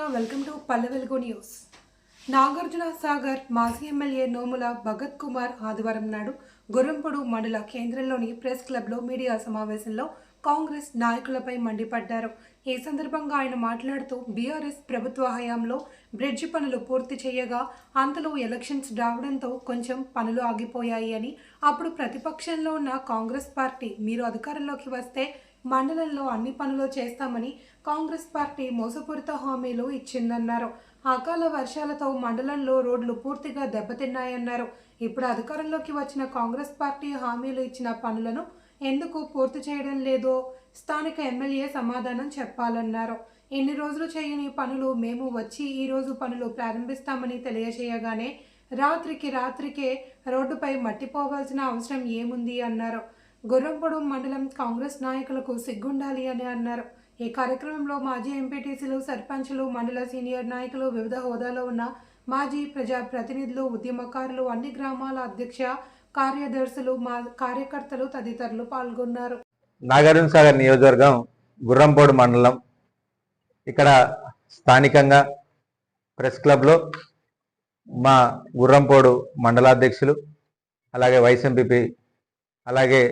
Media welcome to Palle Velugu news. Nagarjuna Sagar మాజీ MLA Nomula Bhagat Kumar ఆదివారం నాడు గుర్రంపొడు మండల కేంద్రంలోని ప్రెస్ క్లబ్లో మీడియా సమావేశంలో కాంగ్రెస్ నాయకులపై మండిపడ్డారు. ఈ సందర్భంగా ఆయన మాట్లాడుతూ బీఆర్ఎస్ ప్రభుత్వ హయాంలో బ్రిడ్జ్ పనులు పూర్తి చేయగా అంతలో ఎలక్షన్స్ రావడంతో కొంచెం పనులు ఆగిపోయాయి అని అప్పుడు ప్రతిపక్షంలో ఉన్న కాంగ్రెస్ పార్టీ మీరు అధికారంలోకి వస్తే మండలంలో అన్ని పనులు చేస్తామని కాంగ్రెస్ పార్టీ మోసపూరిత హామీలు ఇచ్చిందన్నారు. అకాల వర్షాలతో మండలంలో రోడ్లు పూర్తిగా దెబ్బతిన్నాయన్నారు. ఇప్పుడు అధికారంలోకి వచ్చిన కాంగ్రెస్ పార్టీ హామీలు ఇచ్చిన పనులను ఎందుకు పూర్తి చేయడం లేదో? స్థానిక ఎమ్మెల్యే సమాధానం చెప్పాలన్నారు. ఎన్ని రోజులు చేయని పనులు మేము వచ్చి ఈ రోజు పనులు ప్రారంభిస్తామని తెలియజేయగానే రాత్రికి రాత్రికే రోడ్డుపై మట్టిపోవాల్సిన అవసరం ఏముంది? అన్నారు. గుర్రంపొడు మండలం కాంగ్రెస్ నాయకులకు సిగ్గుండాలి అని అన్నారు. ఈ కార్యక్రమంలో మాజీ ఎంపీటీసీలు సర్పంచులు మండల సీనియర్ నాయకులు వివిధ హోదాలో ఉన్న మాజీ ప్రజా ప్రతినిధులు ఉద్యమకారులు అన్ని గ్రామాల అధ్యక్ష కార్యదర్శులు మా కార్యకర్తలు తదితరులు పాల్గొన్నారు. నాగార్జున సాగర్ నియోజకవర్గం గుర్రంపోడు మండలం. ఇక్కడ స్థానికంగా ప్రెస్ క్లబ్లో మా గుర్రంపోడు మండలాధ్యక్షులు అలాగే వైస్ ఎంపీపీ అలాగే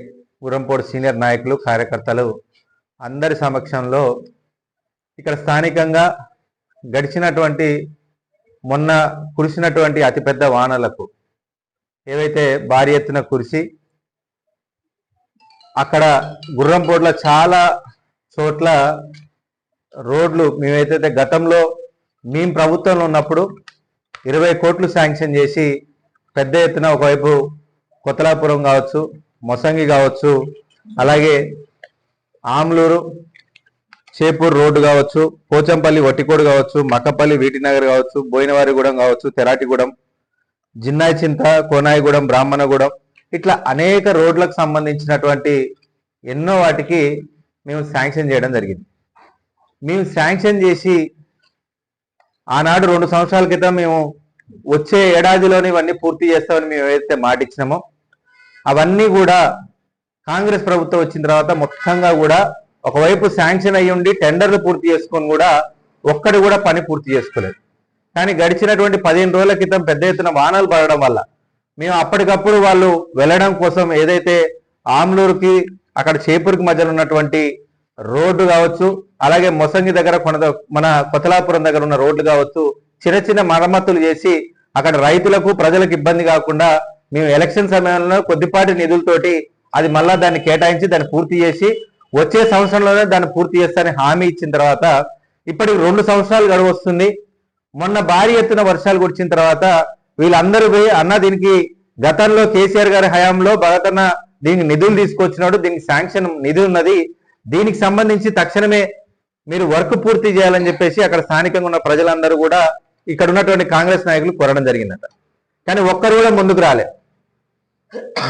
ఉరంపోడు సీనియర్ నాయకులు కార్యకర్తలు అందరి సమక్షంలో ఇక్కడ స్థానికంగా గడిచినటువంటి మొన్న కురిసినటువంటి అతిపెద్ద వానలకు ఏవైతే భారీ ఎత్తున కురిసి అక్కడ గుర్రంపోట్ల చాలా చోట్ల రోడ్లు మేమైతే గతంలో మేము ప్రభుత్వంలో ఉన్నప్పుడు ఇరవై కోట్లు శాంక్షన్ చేసి పెద్ద ఎత్తున ఒకవైపు కొత్తలాపురం కావచ్చు మొసంగి కావచ్చు అలాగే ఆమ్లూరు చేపూర్ రోడ్డు కావచ్చు పోచంపల్లి వట్టికోడు కావచ్చు మక్కపల్లి వీటినగర్ కావచ్చు బోయినవారిగూడెం కావచ్చు తెరాటిగూడెం జిన్నాయి చింత కోనాయిగూడెం బ్రాహ్మణగూడెం ఇట్లా అనేక రోడ్లకు సంబంధించినటువంటి ఎన్నో వాటికి మేము శాంక్షన్ చేయడం జరిగింది. మేము శాంక్షన్ చేసి ఆనాడు రెండు సంవత్సరాల క్రితం మేము వచ్చే ఏడాదిలోనే ఇవన్నీ పూర్తి చేస్తామని మేము ఏదైతే మాట ఇచ్చినామో అవన్నీ కూడా కాంగ్రెస్ ప్రభుత్వం వచ్చిన తర్వాత మొత్తంగా కూడా ఒకవైపు శాంక్షన్ అయ్యి ఉండి టెండర్లు పూర్తి చేసుకొని కూడా ఒక్కడి కూడా పని పూర్తి చేసుకోలేదు. కానీ గడిచినటువంటి పదిహేను రోజుల క్రితం పెద్ద ఎత్తున వానలు పడడం వల్ల మేము అప్పటికప్పుడు వాళ్ళు వెళ్ళడం కోసం ఏదైతే ఆమ్లూరుకి అక్కడ చేపూరుకి మధ్యలో ఉన్నటువంటి రోడ్డు కావచ్చు అలాగే మొసంగి దగ్గర కొన మన కొతలాపురం దగ్గర ఉన్న రోడ్లు కావచ్చు చిన్న చిన్న మరమ్మతులు చేసి అక్కడ రైతులకు ప్రజలకు ఇబ్బంది కాకుండా మేము ఎలక్షన్ సమయంలో కొద్దిపాటి నిధులతోటి అది మళ్ళా దాన్ని కేటాయించి దాన్ని పూర్తి చేసి వచ్చే సంవత్సరంలోనే దాన్ని పూర్తి చేస్తానని హామీ ఇచ్చిన తర్వాత ఇప్పటికి రెండు సంవత్సరాలు గడువు వస్తుంది మొన్న భారీ ఎత్తున వర్షాలు కురిచిన తర్వాత వీళ్ళందరూ పోయి అన్న దీనికి గతంలో కేసీఆర్ గారి హయాంలో భగతన్న దీనికి నిధులు తీసుకొచ్చినాడు దీనికి శాంక్షన్ నిధి ఉన్నది. దీనికి సంబంధించి తక్షణమే మీరు వర్క్ పూర్తి చేయాలని చెప్పేసి అక్కడ స్థానికంగా ఉన్న ప్రజలందరూ కూడా ఇక్కడ ఉన్నటువంటి కాంగ్రెస్ నాయకులు కోరడం జరిగిందట. కానీ ఒక్కరు కూడా ముందుకు రాలేదు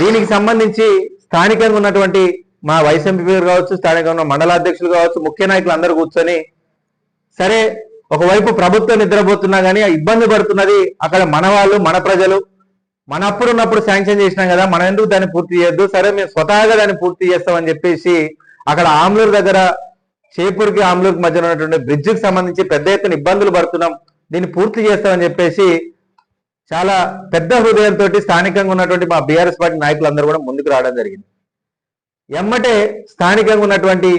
దీనికి సంబంధించి స్థానికంగా ఉన్నటువంటి మా వైస్ ఎంపీ గారు కావచ్చు స్థానికంగా ఉన్న మండలాధ్యక్షులు కావచ్చు ముఖ్య నాయకులు అందరూ కూర్చొని సరే ఒకవైపు ప్రభుత్వం నిద్రపోతున్నా కానీ ఇబ్బంది పడుతున్నది అక్కడ మన వాళ్ళు మన ప్రజలు. మన అప్పుడు ఉన్నప్పుడు శాంక్షన్ చేసినాం కదా మనం ఎందుకు దాన్ని పూర్తి చేయొద్దు? సరే మేము స్వతహాగా దాన్ని పూర్తి చేస్తామని చెప్పేసి అక్కడ ఆమ్లూరు దగ్గర చేపూర్కి ఆమ్లూరుకి మధ్యన ఉన్నటువంటి బ్రిడ్జికి సంబంధించి పెద్ద ఎత్తున ఇబ్బందులు పడుతున్నాం. దీన్ని పూర్తి చేస్తామని చెప్పేసి చాలా పెద్ద హృదయంతో స్థానికంగా ఉన్నటువంటి మా బీఆర్ఎస్ పార్టీ నాయకులందరూ కూడా ముందుకు రావడం జరిగింది. ఎమ్మటే స్థానికంగా ఉన్నటువంటి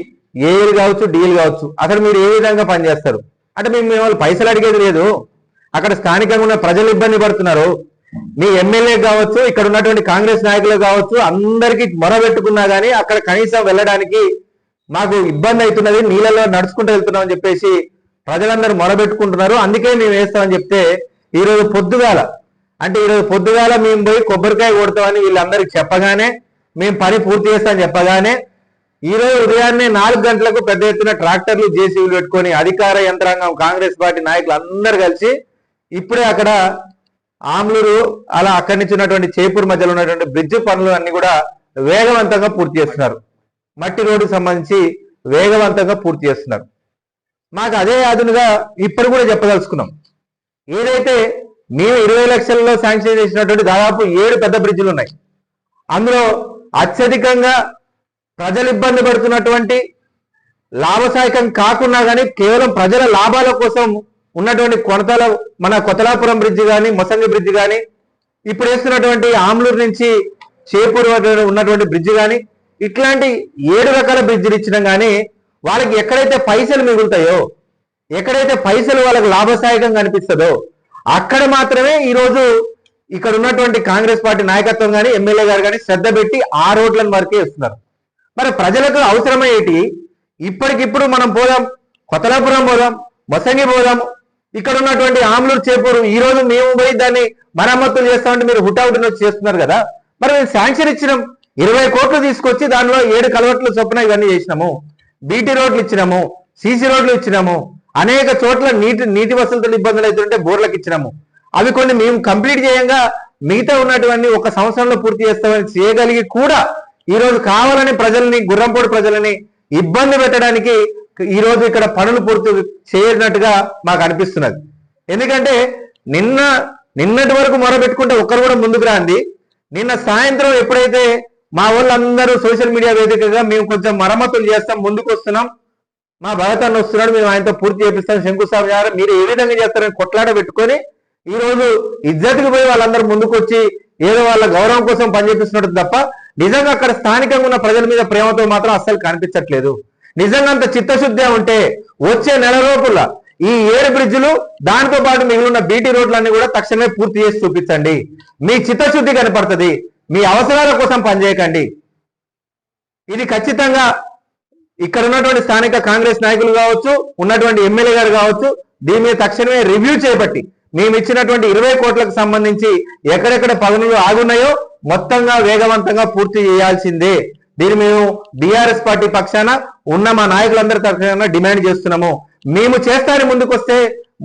ఏఏలు కావచ్చు డీలు కావచ్చు అసలు మీరు ఏ విధంగా పనిచేస్తారు? అంటే మేము మేము వాళ్ళు పైసలు అడిగేది లేదు. అక్కడ స్థానికంగా ఉన్న ప్రజలు ఇబ్బంది పడుతున్నారు. మీ ఎమ్మెల్యే కావచ్చు ఇక్కడ ఉన్నటువంటి కాంగ్రెస్ నాయకులు కావచ్చు అందరికీ మొరబెట్టుకున్నా కానీ అక్కడ కనీసం వెళ్ళడానికి మాకు ఇబ్బంది అవుతున్నది నీళ్ళలో నడుచుకుంటూ వెళ్తున్నాం అని చెప్పేసి ప్రజలందరూ మొరబెట్టుకుంటున్నారు. అందుకే మేము వేస్తామని చెప్తే ఈరోజు పొద్దుగాల అంటే ఈరోజు పొద్దుగాల మేము పోయి కొబ్బరికాయ కొడతామని వీళ్ళందరికి చెప్పగానే మేము పని పూర్తి చేస్తామని చెప్పగానే ఈరోజు ఉదయాన్నే నాలుగు గంటలకు పెద్ద ఎత్తున ట్రాక్టర్లు జేసీబీలు పెట్టుకొని అధికార యంత్రాంగం కాంగ్రెస్ పార్టీ నాయకులు అందరు కలిసి ఇప్పుడే అక్కడ ఆమ్లూరు అలా అక్కడి నుంచి ఉన్నటువంటి చేపూర్ మధ్యలో ఉన్నటువంటి బ్రిడ్జ్ పనులు అన్ని కూడా వేగవంతంగా పూర్తి చేస్తున్నారు. మట్టి రోడ్డుకు సంబంధించి వేగవంతంగా పూర్తి చేస్తున్నారు. మాకు అదే అదునుగా ఇప్పుడు కూడా చెప్పదలుచుకున్నాం. ఏదైతే మేము ఇరవై లక్షల్లో శాంక్షన్ చేసినటువంటి దాదాపు ఏడు పెద్ద బ్రిడ్జిలు ఉన్నాయి. అందులో అత్యధికంగా ప్రజలు ఇబ్బంది పడుతున్నటువంటి లాభసాయకం కాకున్నా కానీ కేవలం ప్రజల లాభాల కోసం ఉన్నటువంటి కొనతల మన కొతలాపురం బ్రిడ్జ్ కానీ మొసంగి బ్రిడ్జ్ కానీ ఇప్పుడు వేస్తున్నటువంటి ఆమ్లూరు నుంచి చేపూరు ఉన్నటువంటి బ్రిడ్జ్ కానీ ఇట్లాంటి ఏడు రకాల బ్రిడ్జిలు ఇచ్చినా కానీ వాళ్ళకి ఎక్కడైతే పైసలు మిగులుతాయో ఎక్కడైతే పైసలు వాళ్ళకి లాభసాయకంగా అనిపిస్తుందో అక్కడ మాత్రమే ఈరోజు ఇక్కడ ఉన్నటువంటి కాంగ్రెస్ పార్టీ నాయకత్వం కానీ ఎమ్మెల్యే గారు కానీ శ్రద్ధ పెట్టి ఆ రోడ్లను వరకే ఇస్తున్నారు మరి ప్రజలకు అవసరమయ్యేటి ఇప్పటికిప్పుడు మనం పోదాం కొత్తలాపురం పోదాం మొసంగి పోదాం. ఇక్కడ ఉన్నటువంటి ఆమ్లూరు చేపూరు ఈ రోజు మేము పోయి దాన్ని మరమ్మతులు చేస్తామంటే మీరు హుటాహుటిన వచ్చి చేస్తున్నారు కదా. మరి మేము శాంక్షన్ ఇచ్చినాం. ఇరవై కోట్లు తీసుకొచ్చి దానిలో ఏడు కలవట్లు చొప్పున ఇవన్నీ చేసినాము. బీటీ రోడ్లు ఇచ్చినాము సీసీ రోడ్లు ఇచ్చినాము. అనేక చోట్ల నీటి నీటి వసతులు ఇబ్బందులు అవుతుంటే బోర్లకు ఇచ్చినాము. అవి కొన్ని మేము కంప్లీట్ చేయంగా మిగతా ఉన్నటువంటి ఒక సంవత్సరంలో పూర్తి చేస్తామని చేయగలిగి కూడా ఈరోజు కావాలని ప్రజల్ని గుర్రంపోడు ప్రజలని ఇబ్బంది పెట్టడానికి ఈ రోజు ఇక్కడ పనులు పూర్తి చేయనట్టుగా మాకు అనిపిస్తున్నది. ఎందుకంటే నిన్న నిన్నటి వరకు మొరబెట్టుకుంటే ఒక్కరు కూడా ముందుకు రాంది. నిన్న సాయంత్రం ఎప్పుడైతే మా వాళ్ళందరూ సోషల్ మీడియా వేదికగా మేము కొంచెం మరమ్మతులు చేస్తాం ముందుకు వస్తున్నాం మా భగతాన్ని వస్తున్నాడు మేము ఆయనతో పూర్తి చేపిస్తాం. శంకుస్థాపన గారు మీరు ఏ విధంగా చేస్తారని కొట్లాట పెట్టుకొని ఈ రోజు ఇజ్జత్కి పోయి వాళ్ళందరూ ముందుకు వచ్చి ఏదో వాళ్ళ గౌరవం కోసం పనిచేపిస్తున్నట్టు తప్ప నిజంగా అక్కడ స్థానికంగా ఉన్న ప్రజల మీద ప్రేమతో మాత్రం అస్సలు కనిపించట్లేదు. నిజంగా అంత చిత్తశుద్ధి ఉంటే వచ్చే నెల లోపల ఈ ఏడు బ్రిడ్జ్లు దాంతో పాటు మిగిలిన బీటీ రోడ్లన్నీ కూడా తక్షణమే పూర్తి చేసి చూపించండి. మీ చిత్తశుద్ధి కనపడుతుంది. మీ అవసరాల కోసం పనిచేయకండి ఇది ఖచ్చితంగా ఇక్కడ ఉన్నటువంటి స్థానిక కాంగ్రెస్ నాయకులు కావచ్చు ఉన్నటువంటి ఎమ్మెల్యే గారు కావచ్చు దీని మీద తక్షణమే రివ్యూ చేపట్టి మేము ఇచ్చినటువంటి ఇరవై కోట్లకు సంబంధించి ఎక్కడెక్కడ పనులు ఆగున్నాయో మొత్తంగా వేగవంతంగా పూర్తి చేయాల్సిందే. దీన్ని మేము బీఆర్ఎస్ పార్టీ పక్షాన ఉన్న మా నాయకులందరి తరఫున డిమాండ్ చేస్తున్నాము. మేము చేస్తారని ముందుకొస్తే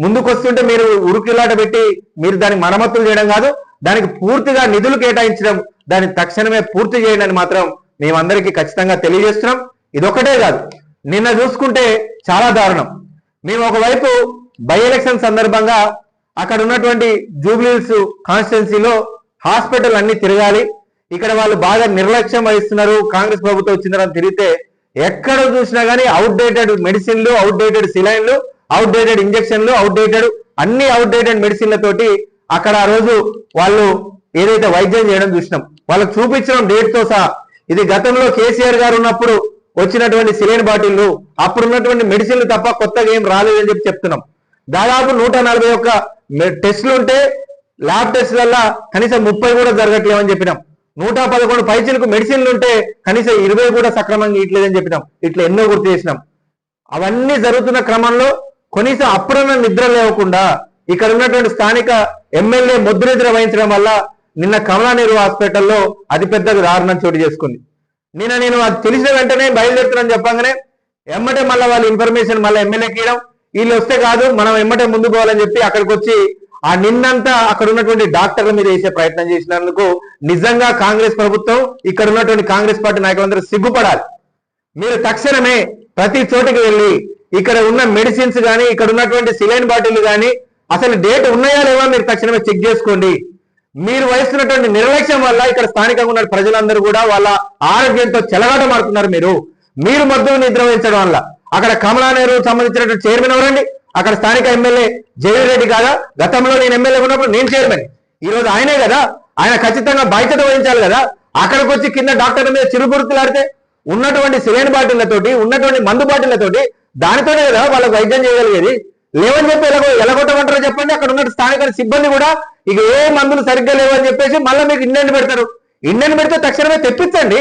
ముందుకొస్తుంటే మీరు ఉరుకిలాట పెట్టి మీరు దానికి మరమ్మతులు చేయడం కాదు దానికి పూర్తిగా నిధులు కేటాయించడం దాన్ని తక్షణమే పూర్తి చేయడం మాత్రం మేమందరికీ ఖచ్చితంగా తెలియజేస్తున్నాం. ఇదొకటే కాదు. నిన్న చూసుకుంటే చాలా దారుణం. మేము ఒకవైపు బై ఎలక్షన్ సందర్భంగా అక్కడ ఉన్నటువంటి జూబ్లీస్ కాన్స్టిట్యున్సీలో హాస్పిటల్ అన్ని తిరగాలి. ఇక్కడ వాళ్ళు బాగా నిర్లక్ష్యం వహిస్తున్నారు. కాంగ్రెస్ ప్రభుత్వం వచ్చిందని తిరిగితే ఎక్కడ చూసినా కానీ అవుట్డేటెడ్ మెడిసిన్లు అవుట్డేటెడ్ సిలైన్లు అవుట్డేటెడ్ ఇంజక్షన్లు అవుట్డేటెడ్ అన్ని అవుట్డేటెడ్ మెడిసిన్లతోటి అక్కడ ఆ రోజు వాళ్ళు ఏదైతే వైద్యం చేయడం చూసినాం. వాళ్ళకి చూపించడం డేట్తో సహా. ఇది గతంలో కేసీఆర్ గారు ఉన్నప్పుడు వచ్చినటువంటి సిలైన్ బాటిల్లు అప్పుడు ఉన్నటువంటి మెడిసిన్లు తప్ప కొత్తగా ఏం రాలేదని చెప్పి చెప్తున్నాం. దాదాపు నూట నలభై ఒక్క టెస్టులు ఉంటే ల్యాబ్ టెస్టులల్లా కనీసం ముప్పై కూడా జరగట్లేమని చెప్పినాం. నూట పదకొండు పైచలకు మెడిసిన్లు ఉంటే కనీసం ఇరవై కూడా సక్రమంగా ఇట్లేదని చెప్పినాం. ఇట్లా ఎన్నో గుర్తు చేసినాం. అవన్నీ జరుగుతున్న క్రమంలో కనీసం అప్పుడున్న నిద్ర లేవకుండా ఇక్కడ ఉన్నటువంటి స్థానిక ఎమ్మెల్యే ముద్ర నిద్ర వహించడం వల్ల నిన్న కమలా నెహ్రూ హాస్పిటల్లో అతిపెద్ద దారుణం చోటు చేసుకుంది. నిన్న నేను అది తెలిసిన వెంటనే బయలుదేరుతున్నాను చెప్పగానే ఎమ్మటే మళ్ళీ వాళ్ళ ఇన్ఫర్మేషన్ మళ్ళీ ఎమ్మెల్యేకి ఇవ్వడం వీళ్ళు వస్తే కాదు మనం ఎమ్మటే ముందు పోవాలని చెప్పి అక్కడికి వచ్చి ఆ నిన్నంతా అక్కడ ఉన్నటువంటి డాక్టర్ల మీద వేసే ప్రయత్నం చేసినందుకు నిజంగా కాంగ్రెస్ ప్రభుత్వం ఇక్కడ ఉన్నటువంటి కాంగ్రెస్ పార్టీ నాయకులందరూ సిగ్గుపడాలి. మీరు తక్షణమే ప్రతి చోటికి వెళ్ళి ఇక్కడ ఉన్న మెడిసిన్స్ కానీ ఇక్కడ ఉన్నటువంటి సిలైన్ బాటిల్ కానీ అసలు డేట్ ఉన్నాయా లేవా మీరు తక్షణమే చెక్ చేసుకోండి. మీరు వహిస్తున్నటువంటి నిర్లక్ష్యం వల్ల ఇక్కడ స్థానికంగా ఉన్న ప్రజలందరూ కూడా వాళ్ళ ఆరోగ్యంతో చెలగాట మారుతున్నారు మీరు. మీరు మద్దు నిద్ర వహించడం వల్ల. అక్కడ కమలా నెహ్రూ సంబంధించినటువంటి చైర్మన్ ఎవరండి? అక్కడ స్థానిక ఎమ్మెల్యే జగన్ రెడ్డి కాదా? గతంలో నేను ఎమ్మెల్యే ఉన్నప్పుడు నేను చైర్మన్. ఈ రోజు ఆయనే కదా? ఆయన ఖచ్చితంగా బాధ్యత వహించాలి కదా? అక్కడికి వచ్చి కింద డాక్టర్ల మీద చిరుబురుకులాడితే ఉన్నటువంటి సిరేన్ బాటిళ్ళతోటి ఉన్నటువంటి మందు బాటిళ్ళతోటి దానితోనే కదా వాళ్ళకి వైద్యం చేయగలిగేది? లేవని చెప్పి ఎలా ఎలగొట్టమంటారో చెప్పండి. అక్కడ ఉన్న స్థానిక సిబ్బంది కూడా ఇక ఏ మందులు సరిగ్గా లేవని చెప్పేసి మళ్ళీ మీకు ఇండియన్ పెడతారు. ఇండియన్ పెడితే తక్షణమే తెప్పించండి.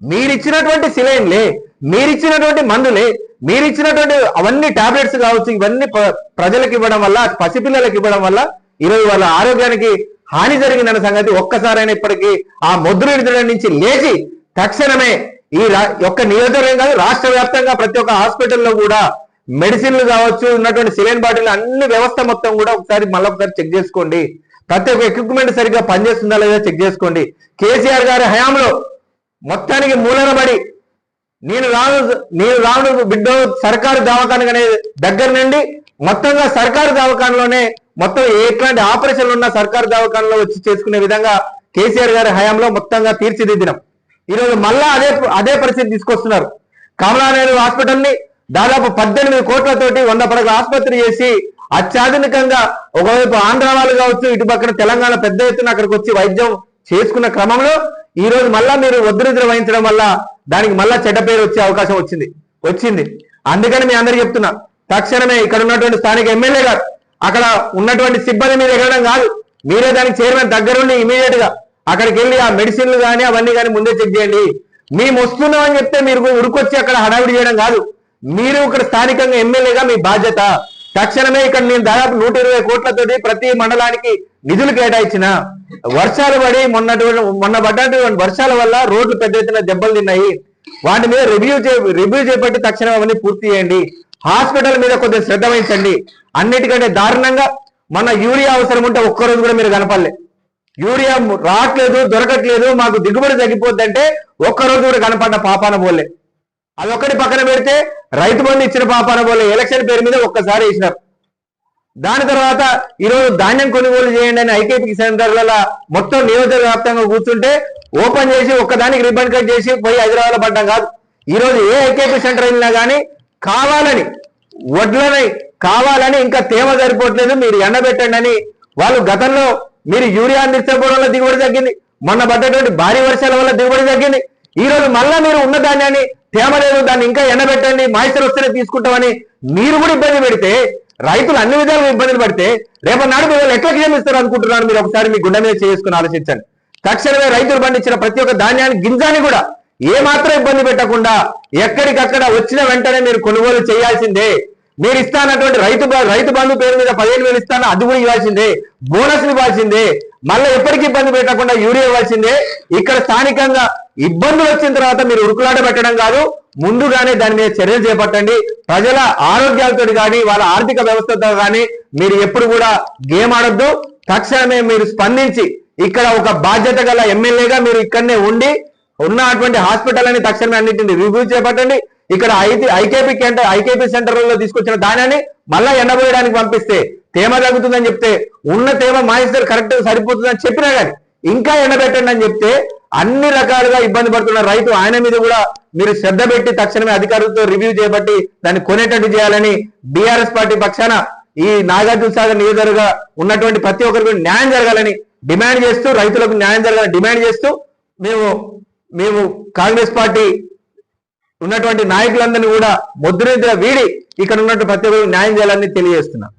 మీరిచ్చినటువంటి సిలైన్లే మీరిచ్చినటువంటి మందులే మీరిచ్చినటువంటి అవన్నీ టాబ్లెట్స్ కావచ్చు ఇవన్నీ ప్రజలకు ఇవ్వడం వల్ల పసిపిల్లలకు ఇవ్వడం వల్ల ఈరోజు వాళ్ళ ఆరోగ్యానికి హాని జరిగిందన్న సంగతి ఒక్కసారైనా ఇప్పటికీ ఆ ముద్ర నుంచి లేచి తక్షణమే ఈ యొక్క నియోజకవర్గం కాదు రాష్ట్ర వ్యాప్తంగా ప్రతి ఒక్క హాస్పిటల్లో కూడా మెడిసిన్లు కావచ్చు ఉన్నటువంటి సిలైన్ బాటిల్ అన్ని వ్యవస్థ మొత్తం కూడా ఒకసారి మళ్ళీ ఒకసారి చెక్ చేసుకోండి. ప్రతి ఒక్క ఎక్విప్మెంట్ సరిగ్గా పనిచేస్తుందా లేదా చెక్ చేసుకోండి. కేసీఆర్ గారి హయాంలో మొత్తానికి మూలనబడి నేను రాను నేను రాను బిడ్డ సర్కారు దవాఖానకు దగ్గర నుండి మొత్తంగా సర్కారు దవాఖానలోనే మొత్తం ఎట్లాంటి ఆపరేషన్లు ఉన్నా సర్కారు దవాఖానలో వచ్చి చేసుకునే విధంగా కేసీఆర్ గారి హయాంలో మొత్తంగా తీర్చిదిద్దినాం. ఈరోజు మళ్ళా అదే అదే పరిస్థితి తీసుకొస్తున్నారు. కమలానేరు హాస్పిటల్ని దాదాపు పద్దెనిమిది కోట్లతోటి వంద పడగల ఆసుపత్రి చేసి అత్యాధునికంగా ఒకవైపు ఆంధ్ర వాళ్ళు కావచ్చు ఇటు పక్కన తెలంగాణ పెద్ద ఎత్తున అక్కడికి వచ్చి వైద్యం చేసుకున్న క్రమంలో ఈ రోజు మళ్ళా మీరు ఒత్తిడి వహించడం వల్ల దానికి మళ్ళా చెడ్డ పేరు వచ్చే అవకాశం వచ్చింది వచ్చింది. అందుకని మీ అందరికి చెప్తున్నా తక్షణమే ఇక్కడ ఉన్నటువంటి స్థానిక ఎమ్మెల్యే గారు అక్కడ ఉన్నటువంటి సిబ్బంది మీద ఎగరడం కాదు మీరే దానికి చైర్మన్ దగ్గరుండి ఇమీడియట్గా అక్కడికి వెళ్ళి ఆ మెడిసిన్లు కానీ అవన్నీ కానీ ముందే చెక్ చేయండి. మేము వస్తున్నామని చెప్తే మీరు ఉరుకొచ్చి అక్కడ హడావిడి చేయడం కాదు. మీరు ఇక్కడ స్థానికంగా ఎమ్మెల్యేగా మీ బాధ్యత. తక్షణమే ఇక్కడ నేను దాదాపు నూట ఇరవై కోట్లతోటి ప్రతి మండలానికి నిధులు కేటాయించిన. వర్షాలు పడి మొన్నటువంటి మొన్న పడ్డటువంటి వర్షాల వల్ల రోడ్లు పెద్ద ఎత్తున దెబ్బలు తిన్నాయి. వాటి మీద రివ్యూ చే రివ్యూ చేపట్టి తక్షణం అవన్నీ పూర్తి చేయండి. హాస్పిటల్ మీద కొద్దిగా శ్రద్ధ వహించండి. అన్నిటికంటే దారుణంగా మన యూరియా అవసరం ఉంటే ఒక్కరోజు కూడా మీరు కనపడలే. యూరియా రావట్లేదు దొరకట్లేదు మాకు దిగుబడి తగ్గిపోద్దంటే ఒక్కరోజు కూడా కనపడ్డ పాపాన పోలే. అదొక్కటి పక్కన పెడితే రైతు బంధు ఇచ్చిన పాపాన పోలే ఎలక్షన్ పేరు మీద ఒక్కసారి వేసినారు. దాని తర్వాత ఈరోజు ధాన్యం కొనుగోలు చేయండి అని ఐకేపీ సెంటర్లలో మొత్తం నియోజక వ్యాప్తంగా కూర్చుంటే ఓపెన్ చేసి ఒక్కదానికి రిబ్బన్ కట్ చేసి పోయి హైదరాబాద్ పడ్డం కాదు. ఈ రోజు ఏ ఐకేపీ సెంటర్ వెళ్ళినా కానీ కావాలని వడ్లని కావాలని ఇంకా తేమ సరిపోవట్లేదు మీరు ఎండబెట్టండి అని వాళ్ళు గతంలో మీరు యూరియా అందించకపోవడం వల్ల దిగుబడి తగ్గింది. మొన్న పడ్డటువంటి భారీ వర్షాల వల్ల దిగుబడి తగ్గింది. ఈ రోజు మళ్ళా మీరు ఉన్న ధాన్యాన్ని తేమ లేదు దాన్ని ఇంకా ఎండబెట్టండి మాయిశ్చర్ వస్తేనే తీసుకుంటామని మీరు కూడా ఇబ్బంది పెడితే రైతులు అన్ని విధాలుగా ఇబ్బందులు పడితే రేపటి నాడు మీరు ఎట్లా క్షమిస్తారు అనుకుంటున్నారు మీరు ఒకసారి మీ గుండె మీద చేసుకుని ఆలోచించండి. తక్షణమే రైతులు పండించిన ప్రతి ఒక్క ధాన్యాన్ని గింజాన్ని కూడా ఏ మాత్రం ఇబ్బంది పెట్టకుండా ఎక్కడికక్కడ వచ్చిన వెంటనే మీరు కొనుగోలు చేయాల్సిందే. మీరు ఇస్తానటువంటి రైతు బ- రైతు బంధు పేరు మీద పదిహేను వేలు ఇస్తాను అది కూడా ఇవ్వాల్సిందే. బోనస్ ఇవ్వాల్సిందే. మళ్ళీ ఎప్పటికీ ఇబ్బంది పెట్టకుండా యూరియా ఇవ్వాల్సిందే. ఇక్కడ స్థానికంగా ఇబ్బందులు వచ్చిన తర్వాత మీరు ఉరుకులాట పెట్టడం కాదు ముందుగానే దాని మీద చర్యలు చేపట్టండి. ప్రజల ఆరోగ్యాలతో కానీ వాళ్ళ ఆర్థిక వ్యవస్థతో కానీ మీరు ఎప్పుడు కూడా గేమ్ ఆడొద్దు. తక్షణమే మీరు స్పందించి ఇక్కడ ఒక బాధ్యత గల ఎమ్మెల్యేగా మీరు ఇక్కడనే ఉండి ఉన్నటువంటి హాస్పిటల్ అని తక్షణమే అన్నింటిని రివ్యూ చేపట్టండి. ఇక్కడ ఐటీ ఐకేపీ సెంటర్ ఐకేపీ సెంటర్లలో తీసుకొచ్చిన దానాన్ని మళ్ళా ఎండబోయడానికి పంపిస్తే తేమ తగ్గుతుందని చెప్తే ఉన్న తేమ మాయిస్టర్ కరెక్ట్ సరిపోతుందని చెప్పినా కానీ ఇంకా ఎండబెట్టండి అని చెప్తే అన్ని రకాలుగా ఇబ్బంది పడుతున్న రైతు ఆయన మీద కూడా మీరు శ్రద్ధ పెట్టి తక్షణమే అధికారులతో రివ్యూ చేపట్టి దాన్ని కొనేటట్టు చేయాలని బీఆర్ఎస్ పార్టీ పక్షాన ఈ నాగార్జున సాగర్ నియోజకవర్గ ఉన్నటువంటి ప్రతి ఒక్కరికి న్యాయం జరగాలని డిమాండ్ చేస్తూ రైతులకు న్యాయం జరగాలని డిమాండ్ చేస్తూ మేము మేము కాంగ్రెస్ పార్టీ ఉన్నటువంటి నాయకులందరినీ కూడా ముద్రనిద్ర వీడి ఇక్కడ ఉన్నటువంటి ప్రతి ఒక్కరికి న్యాయం చేయాలని తెలియజేస్తున్నాం.